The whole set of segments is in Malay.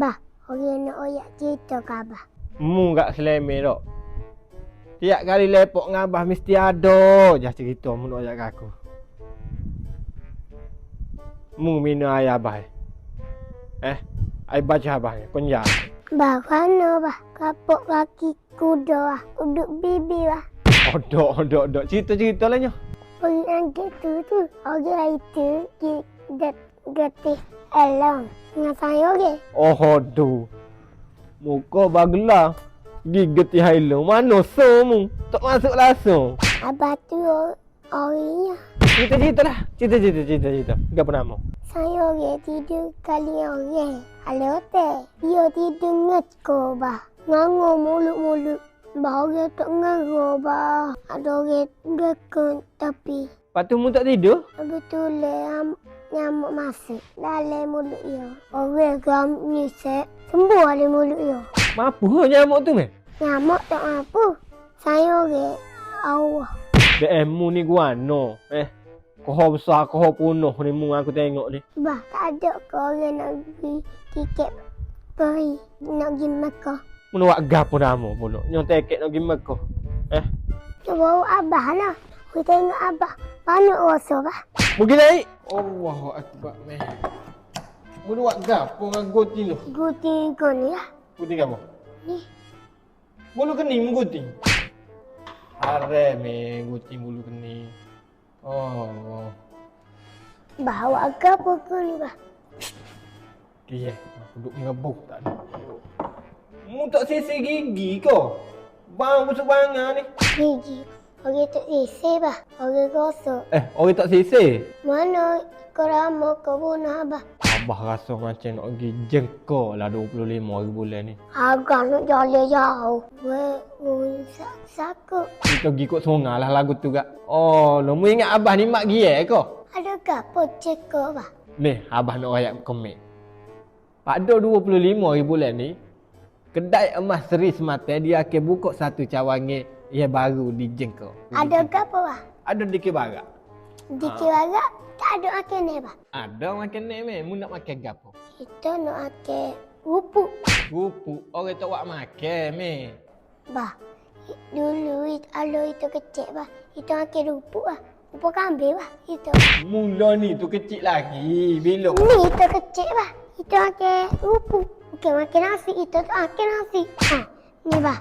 Bah, orang nak oyak cerita ke Abah? Mu kat seleme dok. Tiap kali lepok dengan abah mesti ada je cerita mu nak ajak aku. Mu mina ayah abah. eh? Ai baca abah ni. Konja. Bah, mana bah? Kapok kaki kuda lah. Uduk bibi lah. Odok, odok, odok. Cerita-cerita lah. Orang yang gitu tu. Orang itu get getih saya orang. Oh, hodu. Muka bagla. Gigit hailo. Mana so? Tak masuk langsung. Abah tu or- orangnya. Cerita-cerita lah. Cerita-cerita, cerita-cerita. Apa nama? Saya orang tidur kali orang. Halo teh. Dia tidur ngeko bah. Ngango mulut-mulut. Bah orang tak ngango bah. Ada orang gekon tapi Lepas tu mu tak tidur? betul am nyamuk masuk dalam mulut dia. Orang gam nyisek. Sembuh dalam mulut dia. Mampu nyamuk tu meh? Nyamuk tak apa. Saya orang Allah. DM mu ni guano. Eh, koho besar, koho punuh ni mu aku tengok ni. Bah, tak ada ke orang nak pergi tiket peri nak pergi Mekah. Mu nak gapo nama pula. Nyong teket nak pergi Mekah. Eh, Cuba abah lah. Kita tengok abah. Panik rasa bah. pergi naik. Allahu akbar meh. Mu nak gapo dengan goti lu? Guti kau ni lah. Guti gapo? Ni. Bulu kening mu guti. Are me guti bulu kening. Oh. Bawa apa kau ni bah? Dia aku duk ngebuk tak ada. Mu tak sisir gigi kau. Bang busuk bangang ni. Gigi. Orang tak sisi bah. Orang gosok. Eh, orang tak sisir. Mana kau rama kau bunuh abah? Abah rasa macam nak pergi jengkol lah 25 hari bulan ni. Agak nak jalan jauh. Weh, weh, sakut. Kita pergi kot sungai lah lagu tu kak. Oh, lo mu ingat abah ni mak gie ko? Ada ke apa cekok bah? Ni, abah nak rayak komik. Pada 25 hari bulan ni, kedai emas Seri Semata dia akan buka satu cawangan yang baru di jengkol. Ada ke apa bah? Ada di Kebarak. Di kira tak ada makan ni bah. Ada makan ni meh, mu nak makan gapo? Kita nak makan rupuk. Rupuk, orang tak buat makan meh. Bah, dulu it, alo itu kecil bah. Itu makan rupuk bah. Rupuk kambing bah. Itu. Mula ni tu kecil lagi. Bila? Ni itu kecil bah. Itu makan rupuk. Bukan makan nasi. Itu tu makan nasi. Ha, ni bah.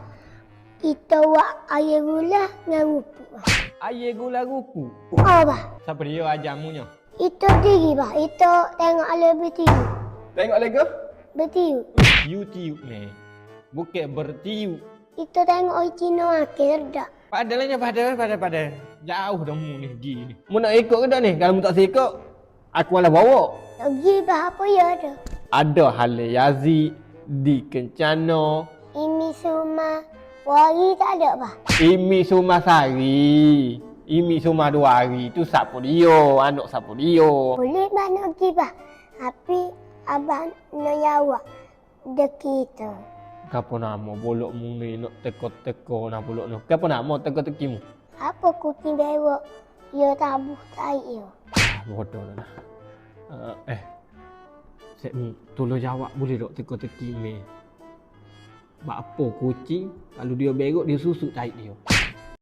Itu wak air gula dengan rupuk bah. Air gula rupuk. Oh bah. Siapa dia ajamunya? Itu diri bah. Itu tengok alo bertiup. Tengok lagi. Bertiup. YouTube ni. Bukan bertiup. Itu tengok orang Cina makan sedap. Padahal pada pada pada jauh dah mu ni pergi ni. Mu nak ikut ke tak ni? Kalau mu tak ikut, aku malah bawa. Lagi bah apa ya ada. Ada hal Yazid di Kencana, wari tak ada bah. Imi Sumasari. Imi Suma dua hari tu siapa dia? Anak siapa dia? Boleh bah nak pergi bah. Tapi abang nak jawab. Dek kita. Apa nama bolok mu ni nak teko-teko nak bolok ni? Apa nama teko-teki mu? Apa kucing bewok? Ya tabuh tai ya. Ah, bodoh lah. Uh, eh, Sek mu, tolong jawab boleh tak teko-teki ni? Bak apa kucing, kalau dia berok dia susuk tahi dia.